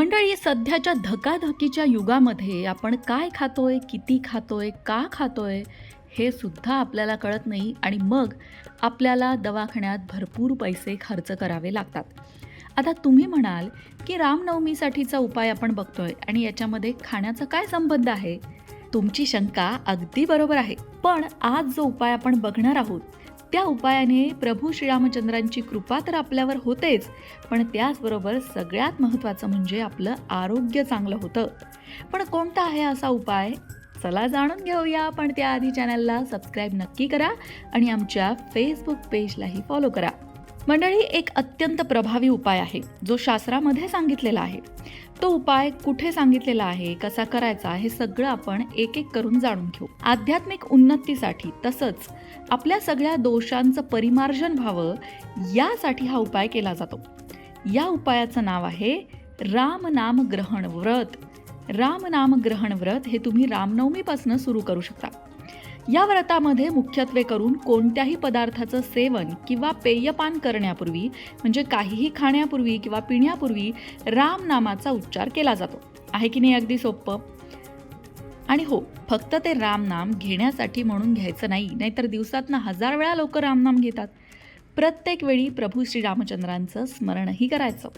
मंडळी सध्याच्या धकाधकीच्या युगामध्ये आपण काय खातोय किती खातोय का खातोय हे सुद्धा आपल्याला कळत नाही आणि मग आपल्याला दवाखान्यात भरपूर पैसे खर्च करावे लागतात. आता तुम्ही म्हणाल की रामनवमीसाठीचा उपाय आपण बघतोय आणि याच्यामध्ये खाण्याचा काय संबंध आहे? तुमची शंका अगदी बरोबर आहे. पण आज जो उपाय आपण बघणार आहोत त्या उपायाने प्रभू श्रीरामचंद्रांची कृपा तर आपल्यावर होतेच पण त्याचबरोबर सगळ्यात महत्त्वाचं म्हणजे आपलं आरोग्य चांगलं होतं. पण कोणता आहे असा उपाय? चला जाणून घेऊया पण त्याआधी चॅनलला सबस्क्राईब नक्की करा आणि आमच्या फेसबुक पेजलाही फॉलो करा. मंडळी एक अत्यंत प्रभावी उपाय आहे जो शास्त्रामध्ये सांगितलेला आहे. तो उपाय कुठे सांगितलेला आहे कसा करायचा हे सगळं आपण एक एक करून जाणून घेऊ. आध्यात्मिक उन्नतीसाठी तसंच आपल्या सगळ्या दोषांचं परिमार्जन व्हावं यासाठी हा उपाय केला जातो. या उपायाचं नाव आहे राम नाम ग्रहण व्रत. राम नाम ग्रहण व्रत हे तुम्ही रामनवमीपासून सुरू करू शकता. या व्रतामध्ये मुख्यत्वे करून कोणत्याही पदार्थाचं सेवन किंवा पेयपान करण्यापूर्वी म्हणजे काहीही खाण्यापूर्वी किंवा पिण्यापूर्वी रामनामाचा उच्चार केला जातो. आहे की नाही अगदी सोपं? आणि हो फक्त ते रामनाम घेण्यासाठी म्हणून घ्यायचं नाही नाहीतर दिवसातनं हजार वेळा लोक रामनाम घेतात. प्रत्येक वेळी प्रभू श्रीरामचंद्रांचं स्मरणही करायचं.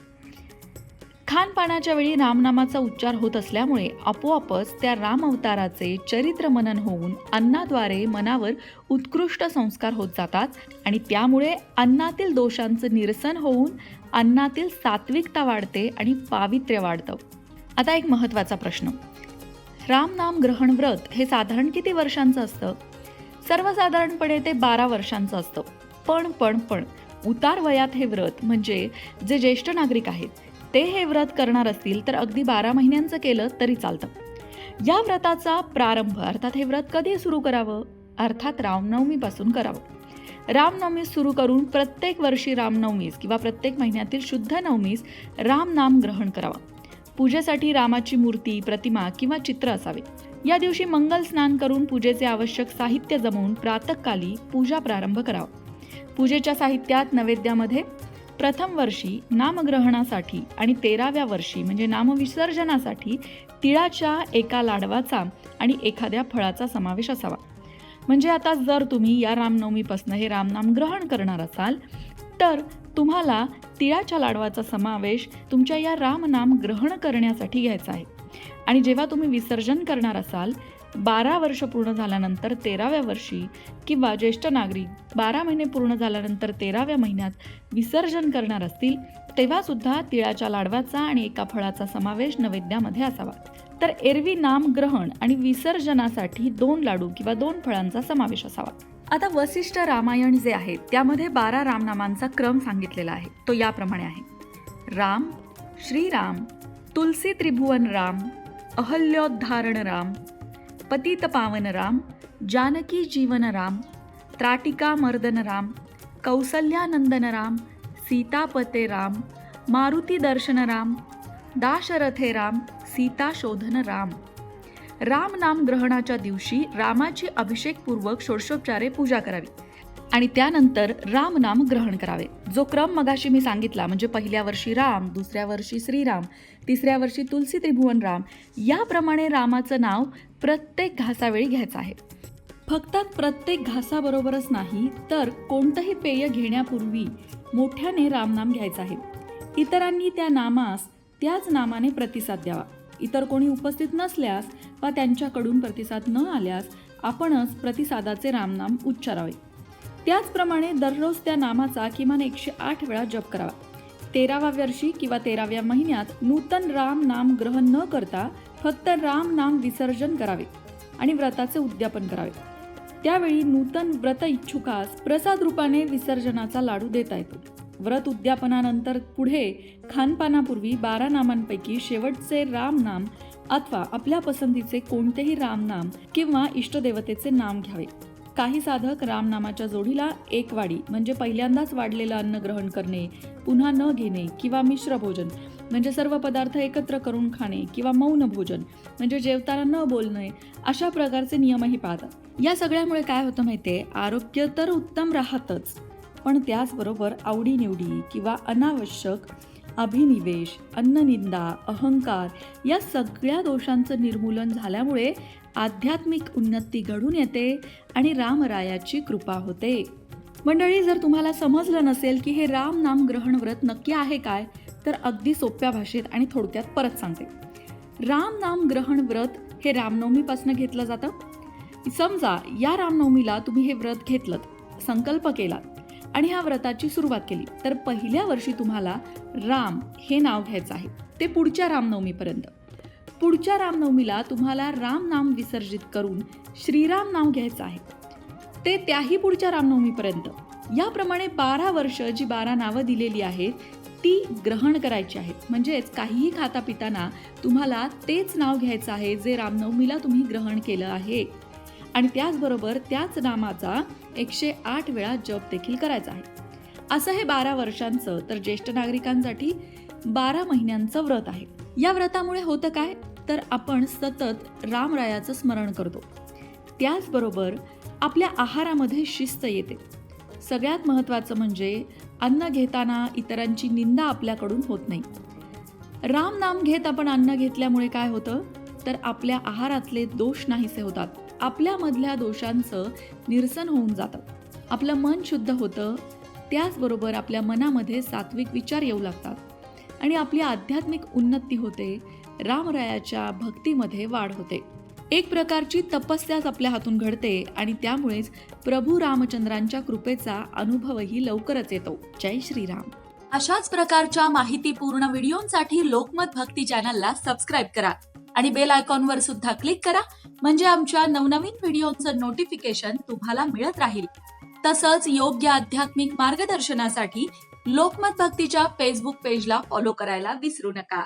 खानपानाच्या वेळी रामनामाचा उच्चार होत असल्यामुळे आपोआपच त्या राम अवताराचे चरित्र मनन होऊन अन्नाद्वारे मनावर उत्कृष्ट संस्कार होत जातात आणि त्यामुळे अन्नातील दोषांचं निरसन होऊन अन्नातील सात्विकता वाढते आणि पावित्र्य वाढतं. आता एक महत्त्वाचा प्रश्न. रामनाम ग्रहण व्रत हे साधारण किती वर्षांचं असतं? सर्वसाधारणपणे ते बारा वर्षांचं असतं. पण पण पण उतार वयात हे व्रत म्हणजे जे ज्येष्ठ नागरिक आहेत ते हे व्रत करणार असतील तर अगदी बारा महिन्यांचं केलं तरी चालतं. या व्रताचा प्रारंभ अर्थात हे व्रत कधी सुरू करावं? अर्थात रामनवमीपासून करावं. रामनवमीस सुरू करून प्रत्येक वर्षी रामनवमीस किंवा प्रत्येक महिन्यातील शुद्ध नवमीस रामनाम ग्रहण करावा. पूजेसाठी रामाची मूर्ती प्रतिमा किंवा चित्र असावे. या दिवशी मंगल स्नान करून पूजेचे आवश्यक साहित्य जमवून प्रातकाली पूजा प्रारंभ करावा. पूजेच्या साहित्यात नैवेद्यामध्ये प्रथम वर्षी नामग्रहणासाठी आणि तेराव्या वर्षी म्हणजे नामविसर्जनासाठी तिळाच्या एका लाडवाचा आणि एखाद्या फळाचा समावेश असावा. म्हणजे आता जर तुम्ही या रामनवमीपासून हे रामनाम ग्रहण करणार असाल तर तुम्हाला तिळाच्या लाडवाचा समावेश तुमच्या या रामनाम ग्रहण करण्यासाठी घ्यायचा आहे. आणि जेव्हा तुम्ही विसर्जन करणार असाल बारा वर्ष पूर्ण झाल्यानंतर तेराव्या वर्षी किंवा ज्येष्ठ नागरिक बारा महिने पूर्ण झाल्यानंतर तेराव्या महिन्यात विसर्जन करणार असतील तेव्हासुद्धा तिळाच्या लाडवाचा आणि एका फळाचा समावेश नैवेद्यामध्ये असावा. तर एरवी नामग्रहण आणि विसर्जनासाठी दोन लाडू किंवा दोन फळांचा समावेश असावा. आता वसिष्ठ रामायण जे आहे त्यामध्ये बारा रामनामांचा क्रम सांगितलेला आहे. तो याप्रमाणे आहे. राम श्रीराम तुलसी त्रिभुवन राम अहल्योद्धारण राम पतित पावन राम जानकी जीवन राम त्राटिका मर्दन राम कौसल्यानंदन राम सीतापते राम मारुती दर्शन राम दाशरथे राम सीता शोधन राम राम नाम ग्रहणाच्या दिवशी रामाची अभिषेकपूर्वक षोडशोपचारे पूजा करावी. आणि त्यानंतर राम नाम ग्रहण करावे. जो क्रम मगाशी मी सांगितला म्हणजे पहिल्या वर्षी राम दुसऱ्या वर्षी श्रीराम तिसऱ्या वर्षी तुलसी त्रिभुवन राम याप्रमाणे रामाचं नाव प्रत्येक घासावेळी घ्यायचं आहे. फक्त प्रत्येक घासाबरोबरच नाही तर कोणतंही पेय घेण्यापूर्वी मोठ्याने रामनाम घ्यायचं आहे. इतरांनी त्या नामास त्याच नामाने प्रतिसाद द्यावा. इतर कोणी उपस्थित नसल्यास वा त्यांच्याकडून प्रतिसाद न आल्यास आपणच प्रतिसादाचे रामनाम उच्चारावे. त्याचप्रमाणे दररोज त्या नामाचा किमान एकशे आठ वेळा जप करावा. तेराव्या वर्षी किंवा तेराव्या महिन्यात नूतन राम नाम ग्रहण न करता फक्त राम नाम विसर्जन करावे आणि व्रताचे उद्यापन करावे. त्यावेळी नूतन व्रत इच्छुकास प्रसाद रूपाने विसर्जनाचा लाडू देता येतो. व्रत उद्यापनानंतर पुढे खानपानापूर्वी बारा नामांपैकी शेवटचे राम नाम अथवा आपल्या पसंतीचे कोणतेही रामनाम किंवा इष्टदेवतेचे नाम घ्यावे. काही साधक रामनामाच्या जोडीला एकवाडी म्हणजे पहिल्यांदाच वाढलेलं अन्न ग्रहण करणे पुन्हा न घेणे किंवा मिश्र भोजन म्हणजे सर्व पदार्थ एकत्र करून खाणे किंवा मौन भोजन म्हणजे जेवताना न बोलणे अशा प्रकारचे नियमही पाळतात. या सगळ्यामुळे काय होतं माहितीये? आरोग्य तर उत्तम राहतच पण त्याचबरोबर आवडीनिवडी किंवा अनावश्यक अभिनिवेश अन्ननिंदा अहंकार या सगळ्या दोषांचं निर्मूलन झाल्यामुळे आध्यात्मिक उन्नती घडून येते आणि रामरायाची कृपा होते. मंडळी जर तुम्हाला समजलं नसेल की हे राम नाम ग्रहण व्रत नक्की आहे काय तर अगदी सोप्या भाषेत आणि थोडक्यात परत सांगते. राम नाम ग्रहण व्रत हे रामनवमीपासून घेतलं जातं. समजा या रामनवमीला तुम्ही हे व्रत घेतलं संकल्प केलात आणि ह्या व्रताची सुरुवात केली तर पहिल्या वर्षी तुम्हाला राम हे नाव घ्यायचं आहे. ते पुढच्या रामनवमीपर्यंत. पुढच्या रामनवमीला तुम्हाला राम नाम विसर्जित करून श्रीराम नाव घ्यायचं आहे. ते त्याही पुढच्या रामनवमीपर्यंत. याप्रमाणे बारा वर्ष जी बारा नावं दिलेली आहेत ती ग्रहण करायची आहेत. म्हणजेच काहीही खाता पिताना तुम्हाला तेच नाव घ्यायचं आहे जे रामनवमीला तुम्ही ग्रहण केलं आहे. आणि त्याचबरोबर त्याच नामाचा एकशे आठ वेळा जप देखील करायचा आहे. असं हे बारा वर्षांचं तर ज्येष्ठ नागरिकांसाठी बारा महिन्यांचं व्रत आहे. या व्रतामुळे होतं काय? तर आपण सतत रामरायाचं स्मरण करतो. त्याचबरोबर आपल्या आहारामध्ये शिस्त येते. सगळ्यात महत्त्वाचं म्हणजे अन्न घेताना इतरांची निंदा आपल्याकडून होत नाही. राम नाम घेत आपण अन्न घेतल्यामुळे काय होतं? तर आपल्या आहारातले दोष नाहीसे होतात. आपल्यामधल्या दोषांचं निरसन होऊन जातं. आपलं मन शुद्ध होतं. त्याचबरोबर आपल्या मनामध्ये सात्विक विचार येऊ लागतात. आणि आपली आध्यात्मिक उन्नती होते. रामरायाच्या भक्तीमध्ये वाढ होते. एक प्रकारची तपस्याच आपल्या हातून घडते आणि त्यामुळेच प्रभू रामचंद्रांच्या कृपेचा अनुभवही लवकरच येतो. जय श्रीराम. अशाच प्रकारच्या माहितीपूर्ण व्हिडिओंसाठी लोकमत भक्ती चॅनलला सबस्क्राईब करा आणि बेल आयकॉनवर सुद्धा क्लिक करा म्हणजे आमच्या नवनवीन व्हिडिओचं नोटिफिकेशन तुम्हाला मिळत राहील. तसंच योग्य आध्यात्मिक मार्गदर्शनासाठी लोकमत भक्तीच्या फेसबुक पेजला फॉलो करायला विसरू नका.